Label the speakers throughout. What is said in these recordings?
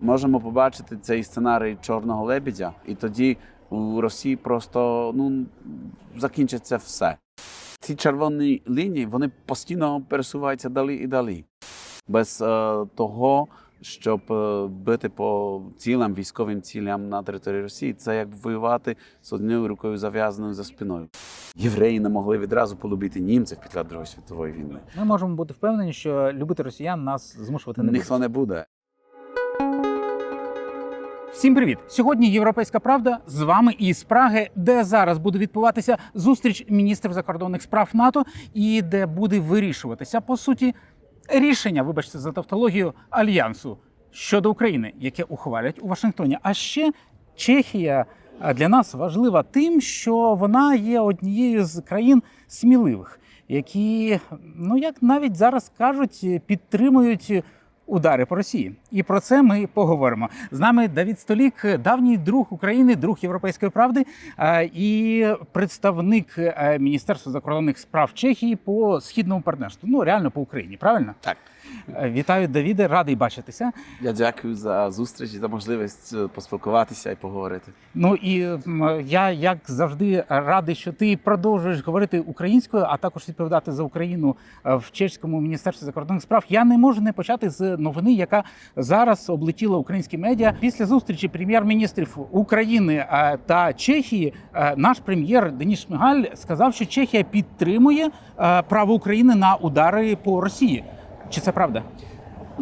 Speaker 1: Можемо побачити цей сценарій чорного лебедя, і тоді у Росії просто ну закінчиться все. Ці червоні лінії вони постійно пересуваються далі і далі. Без е, того, щоб е, бити по цілям, військовим цілям на території Росії, це як воювати з однією рукою зав'язаною за спиною. Євреї не могли відразу полюбити німців після Другої світової війни.
Speaker 2: Ми можемо бути впевнені, що любити росіян нас змушувати не буде.
Speaker 1: Ніхто не буде.
Speaker 2: Всім привіт! Сьогодні Європейська Правда з вами із Праги, де зараз буде відбуватися зустріч міністрів закордонних справ НАТО, і де буде вирішуватися по суті рішення, вибачте за тавтологію, альянсу щодо України, яке ухвалять у Вашингтоні. А ще Чехія для нас важлива тим, що вона є однією з країн сміливих, які, ну як навіть зараз кажуть, підтримують. Удари по Росії, і про це ми поговоримо. З нами Давід Столік, давній друг України, друг європейської правди е, і представник е, Міністерства закордонних справ Чехії по східному партнерству. Ну реально по Україні, правильно?
Speaker 1: Так.
Speaker 2: Е, Вітаю, Давіде, радий бачитися.
Speaker 1: Я дякую за зустріч і за можливість е, поспілкуватися і поговорити.
Speaker 2: Ну і я, як завжди, радий, що ти продовжуєш говорити українською, а також відповідати за Україну е, в чеському міністерстві закордонних справ. Я не можу не почати з новини, яка зараз облетіла українські медіа. Після зустрічі прем'єр-міністрів України та Чехії наш прем'єр Деніс Шмигаль сказав, що Чехія підтримує право України на удари по Росії. Чи це правда?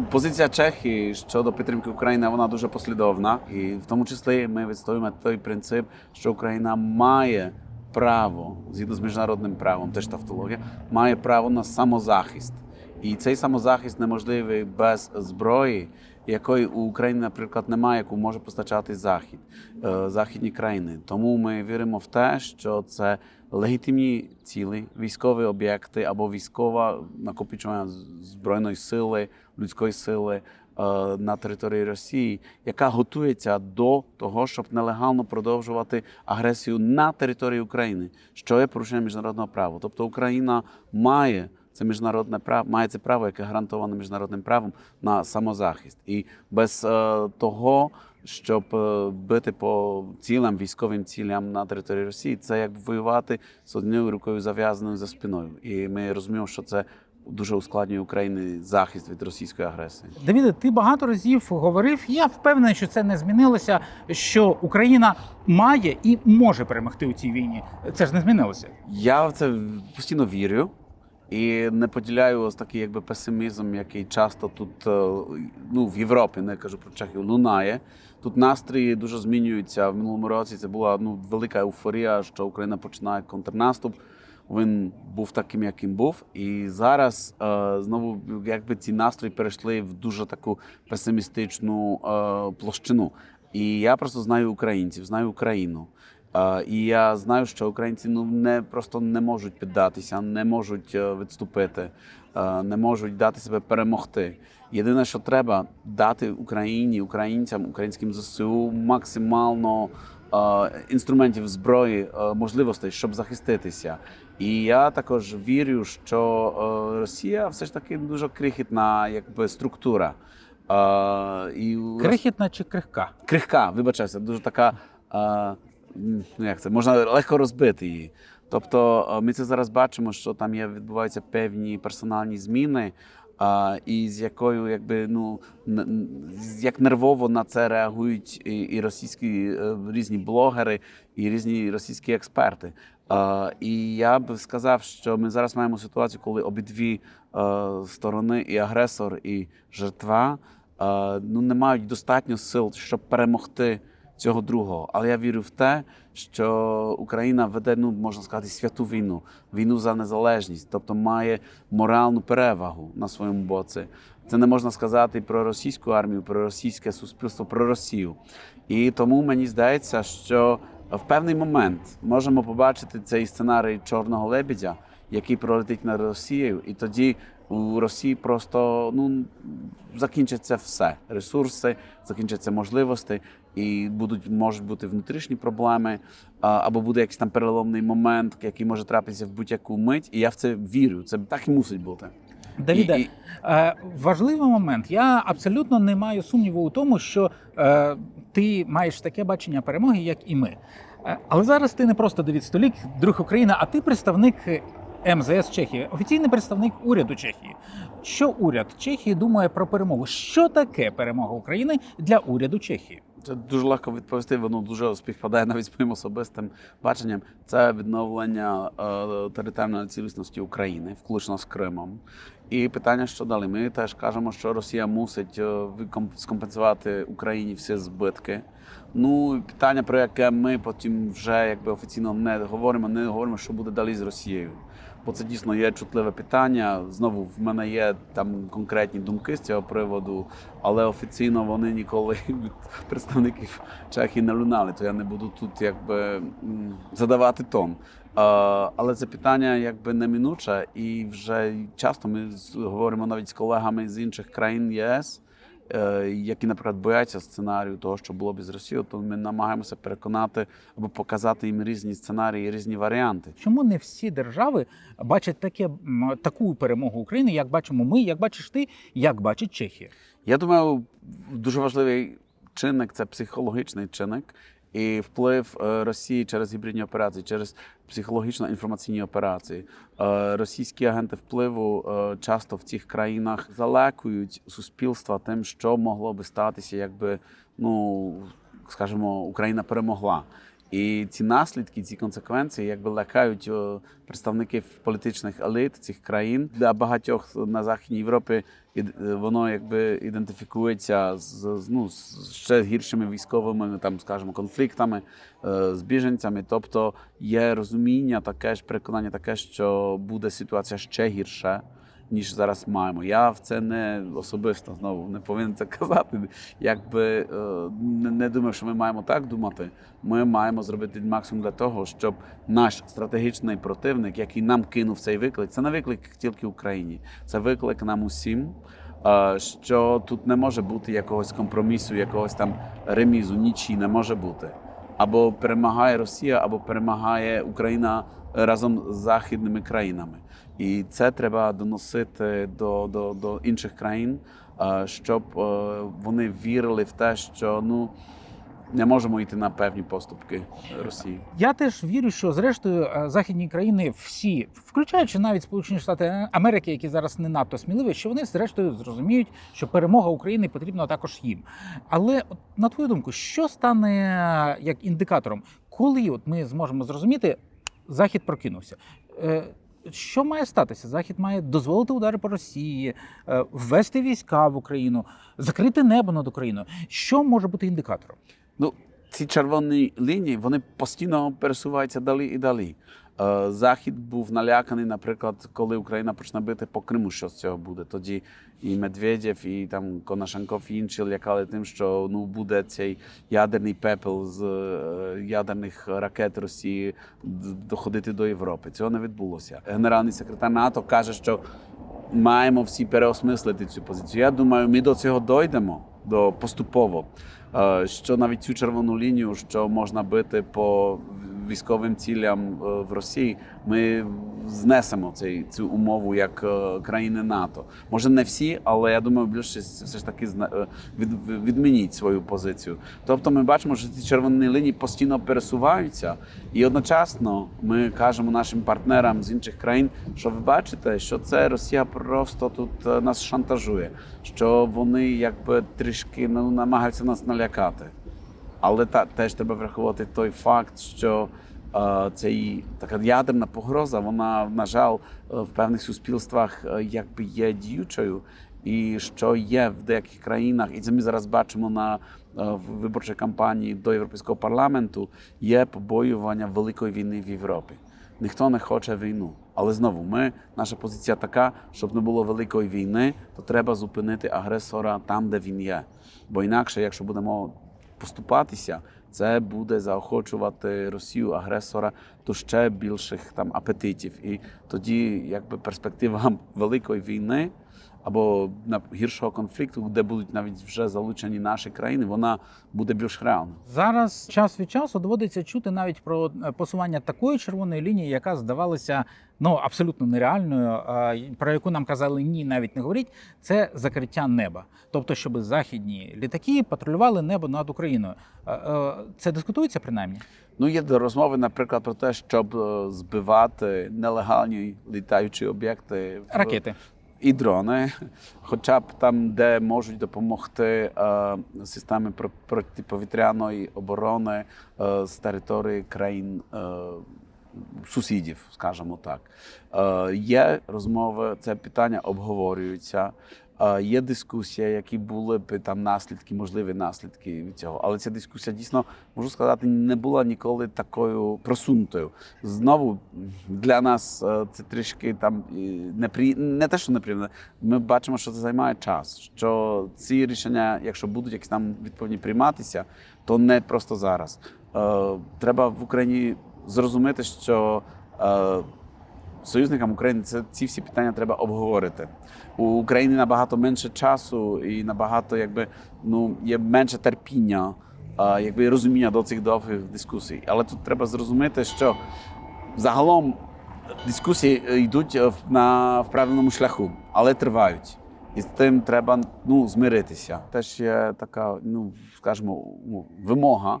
Speaker 1: Позиція Чехії щодо підтримки України вона дуже послідовна, і в тому числі ми відстоюємо той принцип, що Україна має право згідно з міжнародним правом, теж тавтологія, має право на самозахист. І цей самозахист неможливий без зброї, якої у України, наприклад, немає, яку може постачати Захід, е, західні країни. Тому ми віримо в те, що це легітимні цілі, військові об'єкти або військове накопичування збройної сили, людської сили на території Росії, яка готується до того, щоб нелегально продовжувати агресію на території України, що є порушенням міжнародного права. Тобто Україна має це міжнародне право, має це право, яке гарантоване міжнародним правом на самозахист. І без е, того, щоб е, бити по цілям, військовим цілям на території Росії, це як воювати з однією рукою зав'язаною за спиною. І ми розуміємо, що це дуже ускладнює Україні захист від російської агресії.
Speaker 2: Давіде, ти багато разів говорив. Я впевнений, що це не змінилося. Що Україна має і може перемогти у цій війні. Це ж не змінилося.
Speaker 1: Я в це постійно вірю. І не поділяю ось такий якби песимізм, який часто тут е, ну, в Європі, не кажу про Чехію, лунає. Тут настрої дуже змінюються. В минулому році це була ну, велика еуфорія, що Україна починає контрнаступ. Він був таким, яким був. І зараз е, знову якби ці настрої перейшли в дуже таку песимістичну е, площину. І я просто знаю українців, знаю Україну. І я знаю, що українці ну не просто не можуть піддатися, не можуть е, відступити, е, не можуть дати себе перемогти. Єдине, що треба дати Україні, українцям, українським ЗСУ максимально е, інструментів зброї, можливостей, щоб захиститися. І я також вірю, що Росія все ж таки дуже крихітна, якби структура. І
Speaker 2: Крихітна чи крихка?
Speaker 1: крихка, вибачаюся, дуже така. Ну як це можна легко розбити її. Тобто е, ми це зараз бачимо, що там є відбуваються певні персональні зміни, е, і з якою якби ну як нервово на це реагують і, і російські е, різні блогери, і різні російські експерти. Е, І я б сказав, що ми зараз маємо ситуацію, коли обидві е, сторони, і агресор, і жертва, е, ну не мають достатньо сил, щоб перемогти цього другого. Але я вірю в те, що Україна веде, ну можна сказати, святу війну, війну за незалежність, тобто має моральну перевагу на своєму боці. Це не можна сказати про російську армію, про російське суспільство, про Росію. І тому мені здається, що в певний момент можемо побачити цей сценарій чорного лебедя, який пролетить над Росією, і тоді у Росії просто ну закінчиться все. Ресурси, закінчаться можливості, і будуть можуть бути внутрішні проблеми, або буде якийсь там переломний момент, який може трапитися в будь-яку мить. І я в це вірю. Це так і мусить бути.
Speaker 2: Давіде,
Speaker 1: І- і-
Speaker 2: е, важливий момент. Я абсолютно не маю сумніву у тому, що е, ти маєш таке бачення перемоги, як і ми. Е, але зараз ти не просто Давід Столік, друг України, а ти представник МЗС Чехії, офіційний представник уряду Чехії. Що уряд Чехії думає про перемогу? Що таке перемога України для уряду Чехії?
Speaker 1: Це дуже легко відповісти. Воно дуже співпадає навіть з моїм особистим баченням. Це відновлення е, територіальної цілісності України, включно з Кримом. І питання, що далі? Ми теж кажемо, що Росія мусить е, скомпенсувати Україні всі збитки. Ну питання, про яке ми потім вже якби офіційно не говоримо, не говоримо, що буде далі з Росією. Бо це дійсно є чутливе питання. Знову в мене є там конкретні думки з цього приводу, але офіційно вони ніколи від представників Чехії не лунали. То я не буду тут якби задавати тон. Але це питання якби неминуче, і вже часто ми говоримо навіть з колегами з інших країн ЄС, які, наприклад, бояться сценарію того, що було б з Росією, то ми намагаємося переконати або показати їм різні сценарії, різні варіанти.
Speaker 2: Чому не всі держави бачать таке таку перемогу України, як бачимо ми, як бачиш ти, як бачить Чехія?
Speaker 1: Я думаю, дуже важливий чинник це психологічний чинник. І вплив е, Росії через гібридні операції, через психологічно-інформаційні операції. Е, Російські агенти впливу е, часто в цих країнах залякують суспільства тим, що могло би статися, якби ну скажімо, Україна перемогла. І ці наслідки, ці конsekвенції, якби лякають представників політичних еліт цих країн для багатьох на західній Європі. е, Воно якби ідентифікується з, з ну з ще гіршими військовими, там скажімо, конфліктами е, з біженцями. Тобто є розуміння, таке ж переконання, таке, що буде ситуація ще гірша. Ніж зараз маємо. Я в це не особисто знову не повинен це казати. Якби е, не, думаю, що ми маємо так думати. Ми маємо зробити максимум для того, щоб наш стратегічний противник, який нам кинув цей виклик, це не виклик тільки Україні, це виклик нам усім. е, Що тут не може бути якогось компромісу, якогось там ремізу, нічі не може бути. Або перемагає Росія, або перемагає Україна разом з західними країнами. І це треба доносити до, до, до інших країн, е, щоб е, вони вірили в те, що ну не можемо йти на певні поступки Росії.
Speaker 2: Я теж вірю, що зрештою е, західні країни всі, включаючи навіть Сполучені Штати Америки, які зараз не надто сміливі, що вони зрештою зрозуміють, що перемога України потрібна також їм. Але на твою думку, що стане як індикатором, коли от ми зможемо зрозуміти, захід прокинувся? Що має статися? Захід має дозволити удари по Росії, е, ввести війська в Україну, закрити небо над Україною. Що може бути індикатором?
Speaker 1: Ну, ці червоні лінії вони постійно пересуваються далі і далі. Е, Захід був наляканий, наприклад, коли Україна почне бити по Криму, що з цього буде. Тоді і Медведєв, і там Конашенков, і інші лякали тим, що ну буде цей ядерний пепел з е, ядерних ракет Росії доходити до Європи. Цього не відбулося. Генеральний секретар НАТО каже, що маємо всі переосмислити цю позицію. Я думаю, ми до цього дойдемо до поступово. Е, Що навіть цю червону лінію, що можна бити по військовим цілям е, в Росії, ми знесемо цей цю умову як е, країни НАТО. Може не всі, але я думаю, більшість все ж таки е, від, відмініть свою позицію. Тобто, ми бачимо, що ці червоні лінії постійно пересуваються, і одночасно ми кажемо нашим партнерам з інших країн, що ви бачите, що це Росія просто тут нас шантажує, що вони якби трішки ну, намагаються нас налякати. Але та теж треба враховувати той факт, що е, цей така ядерна погроза, вона на жаль е, в певних суспільствах е, якби є діючою, і що є в деяких країнах, і це ми зараз бачимо на е, виборчій кампанії до європейського парламенту. Є побоювання великої війни в Європі. Ніхто не хоче війну. Але знову ми, наша позиція така, щоб не було великої війни, то треба зупинити агресора там, де він є. Бо інакше, якщо будемо поступатися, це буде заохочувати Росію агресора до ще більших там апетитів. І тоді, якби перспектива великої війни або на гіршого конфлікту, де будуть навіть вже залучені наші країни, вона буде більш реальна.
Speaker 2: Зараз час від часу доводиться чути навіть про е, посування такої червоної лінії, яка здавалася ну абсолютно нереальною, про яку нам казали ні, навіть не говоріть. Це закриття неба. Тобто, щоб західні літаки патрулювали небо над Україною. Е, Це дискутується принаймні.
Speaker 1: Ну, є розмови, наприклад, про те, щоб е, збивати нелегальні літаючі об'єкти
Speaker 2: Ракети.
Speaker 1: І дрони, хоча б там, де можуть допомогти е, системи про- протиповітряної оборони е, з території країн е, сусідів, скажімо так. Є розмови, це питання обговорюються. Є дискусія, які були б там наслідки, можливі наслідки від цього. Але ця дискусія дійсно можу сказати, не була ніколи такою просунутою. Знову для нас е, це трішки там непри... не те, що неприємно. Ми бачимо, що це займає час. Що ці рішення, якщо будуть якісь там відповідні прийматися, то не просто зараз. Е, Треба в Україні зрозуміти, що е, союзникам України це ці всі питання треба обговорити. У України набагато менше часу і набагато якби ну є менше терпіння, якби розуміння до цих довгих дискусій. Але тут треба зрозуміти, що загалом дискусії е, йдуть е, на в правильному шляху, але тривають. І з тим треба ну, змиритися. Теж є така, ну скажімо, вимога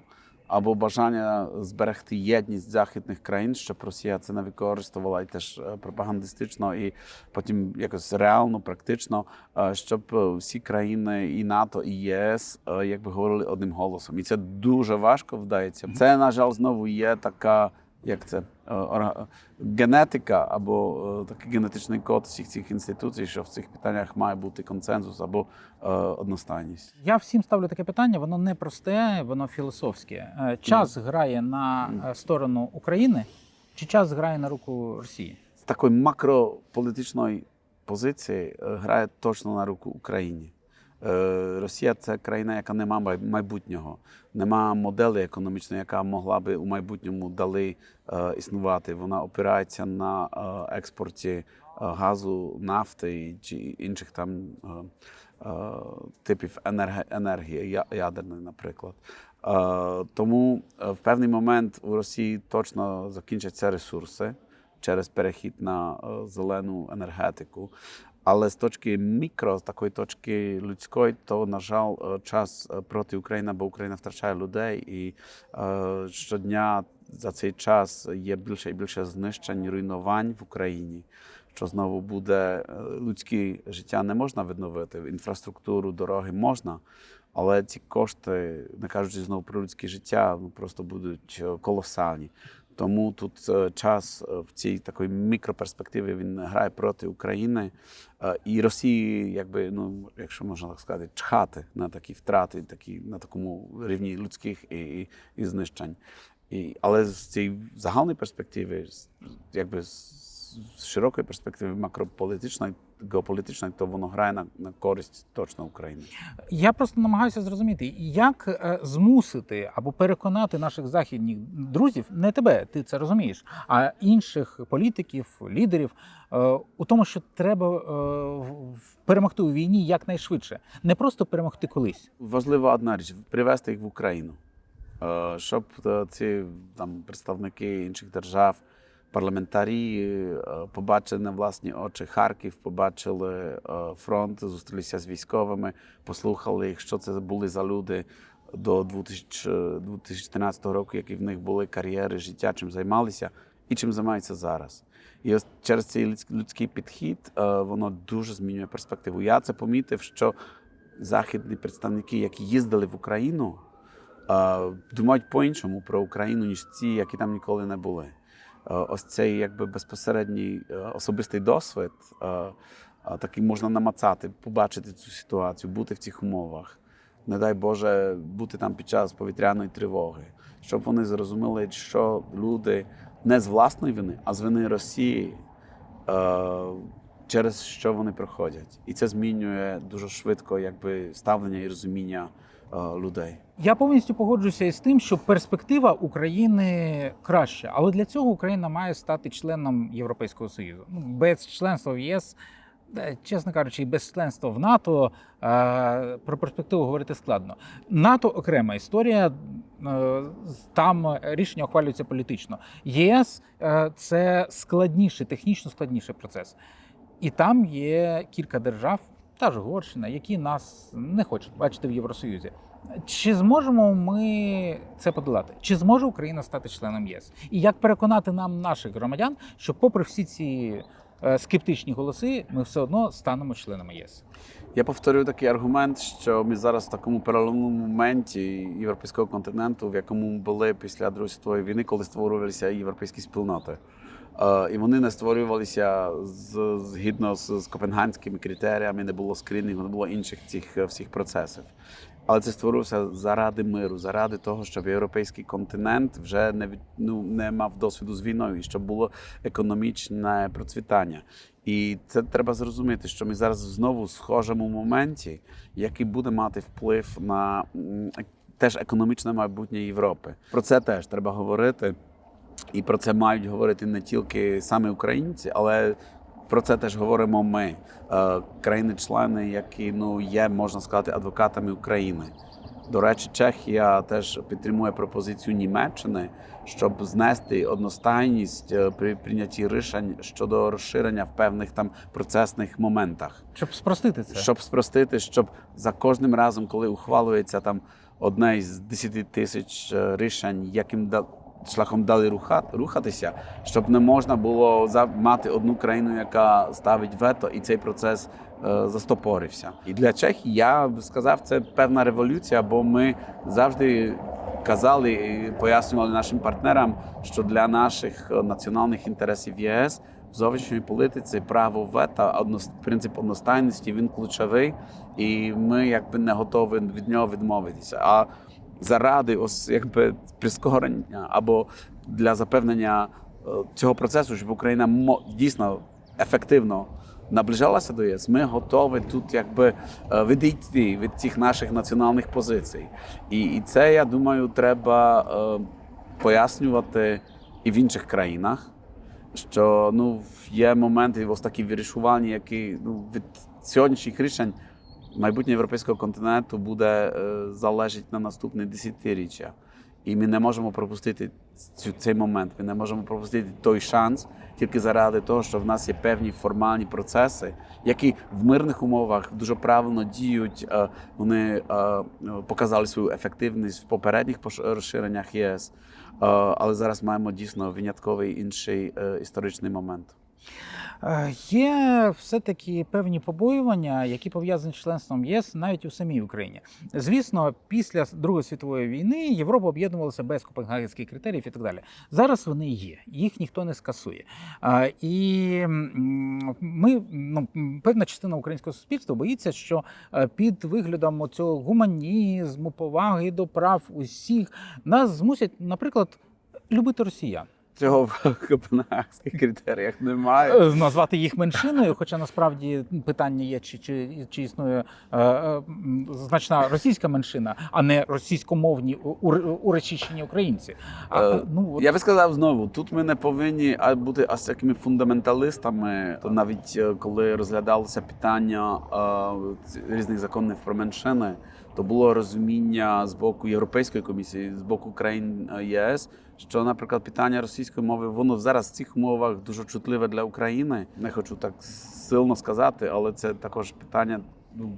Speaker 1: або бажання зберегти єдність західних країн, щоб Росія це не використовувала і теж е, пропагандистично, і потім якось реально, практично, е, щоб е, всі країни і НАТО, і ЄС якби говорили одним голосом. І це дуже важко вдається. Це, на жаль, знову є така. Як це е, генетика або е, такий генетичний код всіх цих інституцій, що в цих питаннях має бути консенсус або е, одностайність.
Speaker 2: Я всім ставлю таке питання, воно не просте, воно філософське. Час грає на е, сторону України, чи час грає на руку Росії?
Speaker 1: з такої макрополітичної позиції грає точно на руку Україні. Е, Росія це країна, яка не має майбутнього, нема моделі економічної, яка могла би у майбутньому далі е, існувати. Вона опирається на е, експорті газу, нафти чи інших там типів енергії, ядерної, наприклад. Тому в певний момент у Росії точно закінчаться ресурси через перехід на зелену енергетику. Але з точки мікро, з такої точки людської, то на жаль, е, час е, проти України, бо Україна втрачає людей, і е, щодня за цей час є більше і більше знищень, руйнувань в Україні. Що знову буде е, людське життя не можна відновити, інфраструктуру, дороги можна, але ці кошти, не кажучи знову про людське життя, ну просто будуть колосальні. Тому тут е, час е, в цій такої мікроперспективі він грає проти України Е, і Росії, якби ну, якщо можна так сказати, чхати на такі втрати, такі на такому рівні людських і, і, і знищень. І, але з цієї загальної перспективи, якби з широкої перспективи макрополітичної, геополітичної, то воно грає на, на користь точно України.
Speaker 2: Я просто намагаюся зрозуміти, як е, змусити або переконати наших західних друзів, не тебе, ти це розумієш, а інших політиків, лідерів е, у тому, що треба е, перемогти у війні якнайшвидше, не просто перемогти колись.
Speaker 1: Важлива одна річ привезти їх в Україну, щоб ці там представники інших держав, парламентарі е, побачили на власні очі Харків, побачили е, фронт, зустрілися з військовими, послухали їх, що це були за люди до 2000, 2014 року, які в них були кар'єри, життя, чим займалися і чим займаються зараз. І ось через цей людськ- людський підхід е, воно дуже змінює перспективу. Я це помітив, що західні представники, які їздили в Україну, е, думають по-іншому про Україну, ніж ті, які там ніколи не були. Е, Ось цей якби безпосередній е, особистий досвід, е, такий можна намацати, побачити цю ситуацію, бути в цих умовах. Не дай Боже, бути там під час повітряної тривоги, щоб вони зрозуміли, що люди не з власної вини, а з вини Росії, через що вони проходять. І це змінює дуже швидко якби, ставлення і розуміння людей.
Speaker 2: Я повністю погоджуюся із тим, що перспектива України краща, але для цього Україна має стати членом Європейського Союзу. Ну, без членства в ЄС е, чесно кажучи, і без членства в НАТО е, про перспективу говорити складно. НАТО окрема історія. е, Там рішення ухвалюються політично. ЄС це складніший, технічно складніший процес. І там є кілька держав, та ж Угорщина, які нас не хочуть бачити в Євросоюзі. Чи зможемо ми це подолати? Чи зможе Україна стати членом ЄС? І як переконати нам, наших громадян, що, попри всі ці е, скептичні голоси, ми все одно станемо членами ЄС?
Speaker 1: Я повторюю такий аргумент, що ми зараз в такому переломному моменті європейського континенту, в якому були після Другої світової війни, коли створювалися європейські спільноти. Е, І вони не створювалися згідно з, з копенгагенськими критеріями, не було скрінінгу, не було інших цих е, всіх процесів. Але це створився заради миру, заради того, щоб європейський континент вже не ну, не мав досвіду з війною, і щоб було економічне процвітання. І це треба зрозуміти, що ми зараз знову в схожому моменті, який буде мати вплив на теж економічне майбутнє Європи. Про це теж треба говорити. І про це мають говорити не тільки самі українці, але про це теж говоримо ми, е, країни-члени, які ну є, можна сказати, адвокатами України. До речі, Чехія теж підтримує пропозицію Німеччини, щоб знести одностайність е, при прийнятті рішень щодо розширення в певних там процесних моментах
Speaker 2: Щоб спростити це.
Speaker 1: щоб спростити, щоб за кожним разом, коли ухвалюється там одне із 10 тисяч е, рішень, яким шляхом далі руха, рухатися, щоб не можна було мати одну країну, яка ставить вето, і цей процес е, застопорився. І для Чехії я б сказав, це певна революція, бо ми завжди. Казали і пояснювали нашим партнерам, що для наших е, національних інтересів ЄС в зовнішній політиці право вето, принцип одностайності він ключовий, і ми якби не готові від нього відмовитися. А заради ось якби прискорення або для запевнення е, цього процесу, щоб Україна дійсно ефективно наближалася до ЄС, ми готові тут якби е, відійти від цих наших національних позицій. І, і це, я думаю, треба е, пояснювати і в інших країнах що ну є моменти ось такі вирішувальні, які ну від сьогоднішніх рішень майбутнє європейського континенту буде е, залежить на наступне десятиріччя. І ми не можемо пропустити цю, цей момент. Ми не можемо пропустити той шанс тільки заради того, що в нас є певні формальні процеси, які в мирних умовах дуже правильно діють. Е, Вони е, показали свою ефективність в попередніх розширеннях ЄС. Але зараз маємо дійсно винятковий інший історичний момент.
Speaker 2: Е, Є все-таки певні побоювання, які пов'язані з членством ЄС навіть у самій Україні. Звісно, після Другої світової війни Європа об'єднувалася без копенгагенських критеріїв і так далі. Зараз вони є, їх ніхто не скасує. І ми, ну, певна частина українського суспільства боїться, що е, під виглядом цього гуманізму, поваги до прав усіх нас змусять, наприклад, любити росіян.
Speaker 1: Цього в копенгагенських критеріях немає.
Speaker 2: Е, назвати їх меншиною, хоча насправді питання є, чи, чи, чи існує е, е, значна російська меншина, а не російськомовні уречищені українці. А,
Speaker 1: Е,
Speaker 2: ну, от,
Speaker 1: Я би сказав знову, тут ми не повинні бути аж такими фундаменталистами. То навіть е, коли розглядалося питання е, різних законів про меншини, то було розуміння з боку Європейської комісії, з боку країн е, ЄС, що, наприклад, питання російської мови, воно зараз в цих умовах дуже чутливе для України. Не хочу так сильно сказати, але це також питання. Ну,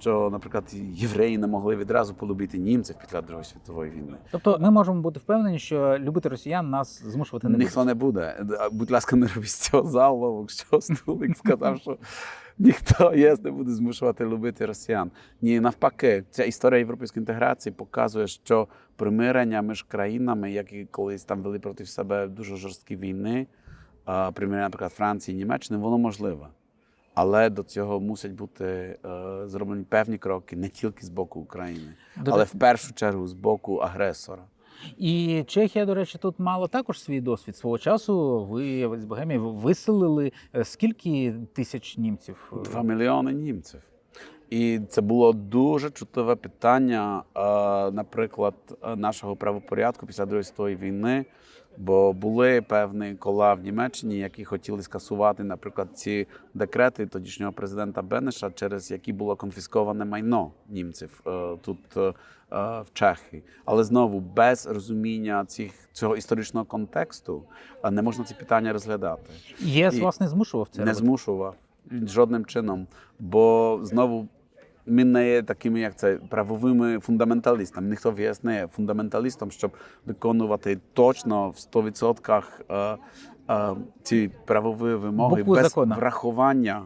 Speaker 1: що, наприклад, євреї не могли відразу полюбити німців після Другої світової війни.
Speaker 2: тобто ми можемо бути впевнені, що любити росіян нас змушувати не
Speaker 1: Ніхто
Speaker 2: буде.
Speaker 1: не буде. Будь ласка, не робіть з цього заловок, що Стулик сказав, що ніхто єс не буде змушувати любити росіян. Ні, навпаки, ця історія європейської інтеграції показує, що примирення між країнами, які колись там вели проти себе дуже жорсткі війни, примирення, наприклад, Франції, Німеччини, воно можливе. Але до цього мусять бути е, зроблені певні кроки не тільки з боку України, але в першу чергу з боку агресора.
Speaker 2: І Чехія, до речі, тут мала також свій досвід. Свого часу ви з Богемії виселили е, скільки тисяч німців?
Speaker 1: Два мільйони німців. І це було дуже чутливе питання, е, наприклад, е, нашого правопорядку після Другої світової війни, Бо були певні кола в Німеччині, які хотіли скасувати, наприклад, ці декрети тодішнього президента Бенеша, через які було конфісковане майно німців е, тут е, е, в Чехії. Але знову без розуміння цих цього історичного контексту не можна ці питання розглядати.
Speaker 2: ЄС
Speaker 1: І
Speaker 2: вас не змушував це
Speaker 1: не
Speaker 2: робити?
Speaker 1: змушував жодним чином. Бо знову ми не є такими, як це, правовими фундаменталістами. Ніхто в ЄС не є фундаменталістом, щоб виконувати точно в 100% е, е, ці правові вимоги
Speaker 2: Букву
Speaker 1: без
Speaker 2: закону.
Speaker 1: врахування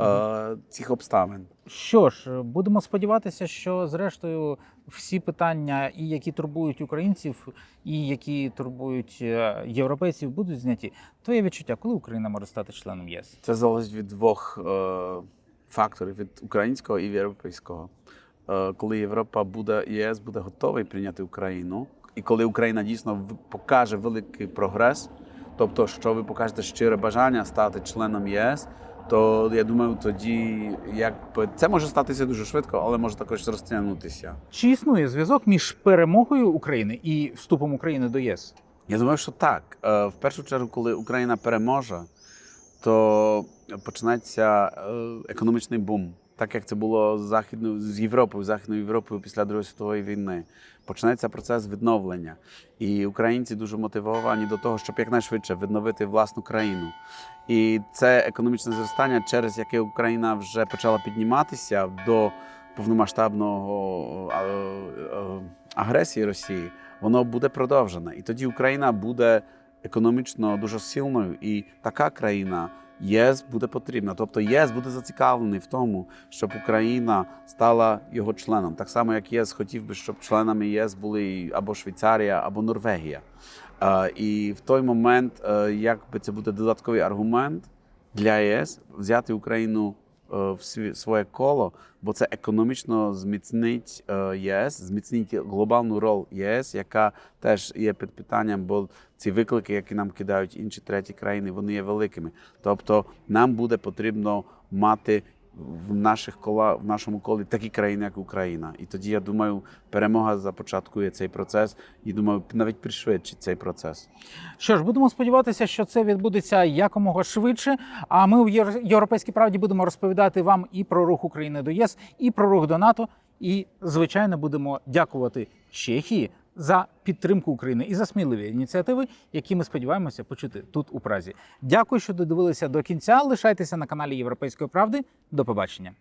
Speaker 1: е, цих обставин.
Speaker 2: Що ж, будемо сподіватися, що зрештою всі питання, і які турбують українців, і які турбують е, європейців, будуть зняті. Твоє відчуття, коли Україна може стати членом ЄС?
Speaker 1: Це залежить від двох е, факторів: від українського і європейського. Е, коли Європа буде ЄС буде готовий прийняти Україну, і коли Україна дійсно покаже великий прогрес, тобто, що ви покажете щире бажання стати членом ЄС, то я думаю, тоді якби це може статися дуже швидко, але може також розтягнутися.
Speaker 2: Чи існує зв'язок між перемогою України і вступом України до ЄС?
Speaker 1: Я думаю, що так. Е, В першу чергу, коли Україна переможе, то почнеться е, економічний бум. Так як це було з Західною з Європою, Західною Європою після Другої світової війни, почнеться процес відновлення. І українці дуже мотивовані до того, щоб якнайшвидше відновити власну країну. І це економічне зростання, через яке Україна вже почала підніматися до повномасштабного е, е, агресії Росії, воно буде продовжене. І тоді Україна буде економічно дуже сильною, і така країна. ЄС буде потрібна, тобто ЄС буде зацікавлений в тому, щоб Україна стала його членом. Так само, як ЄС хотів би, щоб членами ЄС були або Швейцарія, або Норвегія. І в той момент, е, якби це буде додатковий аргумент для ЄС взяти Україну в сві- своє коло, бо це економічно зміцнить е, ЄС, зміцнить глобальну роль ЄС, яка теж є під питанням, бо ці виклики, які нам кидають інші треті країни, вони є великими. Тобто нам буде потрібно мати в наших кола в нашому колі такі країни, як Україна. І тоді я думаю, перемога започаткує цей процес, і думаю, навіть пришвидшить цей процес.
Speaker 2: Що ж, будемо сподіватися, що це відбудеться якомога швидше. А ми Євро- Європейській правді будемо розповідати вам і про рух України до ЄС, і про рух до НАТО. І, звичайно, будемо дякувати Чехії за підтримку України і за сміливі ініціативи, які ми сподіваємося почути тут у Празі. Дякую, що додивилися до кінця. Лишайтеся на каналі Європейської правди. До побачення.